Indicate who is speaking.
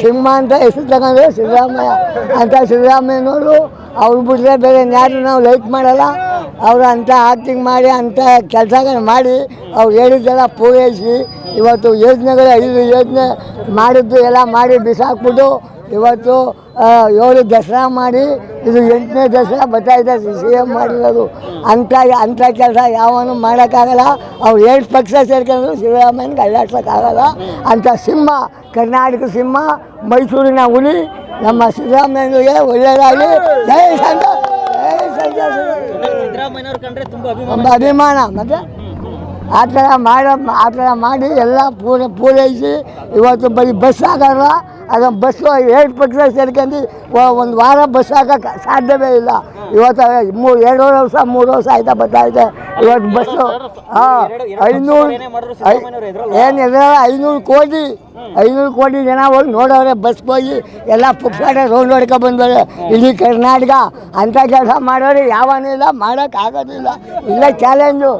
Speaker 1: ಸಿಂಹ ಅಂತ ಹೆಸರು ತಗೊಂಡ್ರೆ ಸಿದ್ದರಾಮಯ್ಯ. ಅಂತ ಸಿದ್ದರಾಮಯ್ಯನವರು, ಅವ್ರು ಬಿಟ್ಟರೆ ಬೇರೆ ಯಾರು ನಾವು ಲೈಕ್ ಮಾಡಲ್ಲ. ಅವರು ಅಂತ ಆಕ್ಟಿಂಗ್ ಮಾಡಿ ಅಂಥ ಕೆಲಸಗಳನ್ನು ಮಾಡಿ, ಅವ್ರು ಹೇಳಿದ್ದೆಲ್ಲ ಪೂರೈಸಿ. ಇವತ್ತು ಯೋಜನೆಗಳು ಐದು ಯೋಜನೆ ಮಾಡಿದ್ದು ಎಲ್ಲ ಮಾಡಿ ಬಿಸಾಕ್ಬಿಟ್ಟು ಇವತ್ತು ಏಳು ದಸರಾ ಮಾಡಿ ಇದು ಎಂಟನೇ ದಸರಾ ಬರ್ತಾ ಇದೆ ಸಿ ಎಂ ಮಾಡಿರೋದು. ಅಂಥ ಅಂಥ ಕೆಲಸ ಯಾವನು ಮಾಡೋಕ್ಕಾಗಲ್ಲ. ಅವ್ರು ಏಳು ಪಕ್ಷ ಸೇರ್ಕೊಂಡ್ರು ಸಿದ್ದರಾಮಯ್ಯನಿಗೆ ಅಲ್ಲಾಡ್ಸೋಕ್ಕಾಗಲ್ಲ. ಅಂಥ ಸಿಂಹ ಕರ್ನಾಟಕ ಸಿಂಹ ಮೈಸೂರಿನ ಹುಲಿ ನಮ್ಮ ಸಿದ್ದರಾಮಯ್ಯನಿಗೆ ಒಳ್ಳೆಯದಾಗಿ ಜೈ ಸಂತ ಜೈ ಸಂತ.
Speaker 2: ತುಂಬ ಅಭಿಮಾನ.
Speaker 1: ಮತ್ತು ಆ ಥರ ಮಾಡೋ ಆ ಥರ ಮಾಡಿ ಎಲ್ಲ ಪೂರ ಪೂರೈಸಿ. ಇವತ್ತು ಬರೀ ಬಸ್ ಆಗಲ್ಲ. ಅದನ್ನು ಬಸ್ಸು ಎರಡು ಪಕ್ಷ ಸೇರ್ಕೊಂಡು ಒಂದು ವಾರ ಬಸ್ ಹಾಕೋಕ್ಕೆ ಸಾಧ್ಯವೇ ಇಲ್ಲ. ಇವತ್ತು ಮೂರು ಎರಡು ವರ್ಷ ಮೂರು ವರ್ಷ ಆಯ್ತಾ ಬರ್ತಾ ಇದೆ. ಇವತ್ತು ಬಸ್ಸು ಹಾಂ ಐನೂರು ಏನು ಎದುರ ಐನೂರು ಕೋಟಿ. ಐನೂರು ಕೋಟಿ ಜನ ಹೋಗಿ ನೋಡೋರೆ ಬಸ್ ಹೋಗಿ. ಎಲ್ಲ ಪುಕ್ಸಾಟ ರೌಂಡ್ ಹೊಡ್ಕೊ ಬಂದವ್ರೆ. ಇಡೀ ಕರ್ನಾಟಕ. ಅಂಥ ಕೆಲಸ ಮಾಡೋರು ಯಾವನೂ ಇಲ್ಲ ಮಾಡೋಕ್ಕಾಗೋದಿಲ್ಲ. ಇಲ್ಲ ಚಾಲೆಂಜು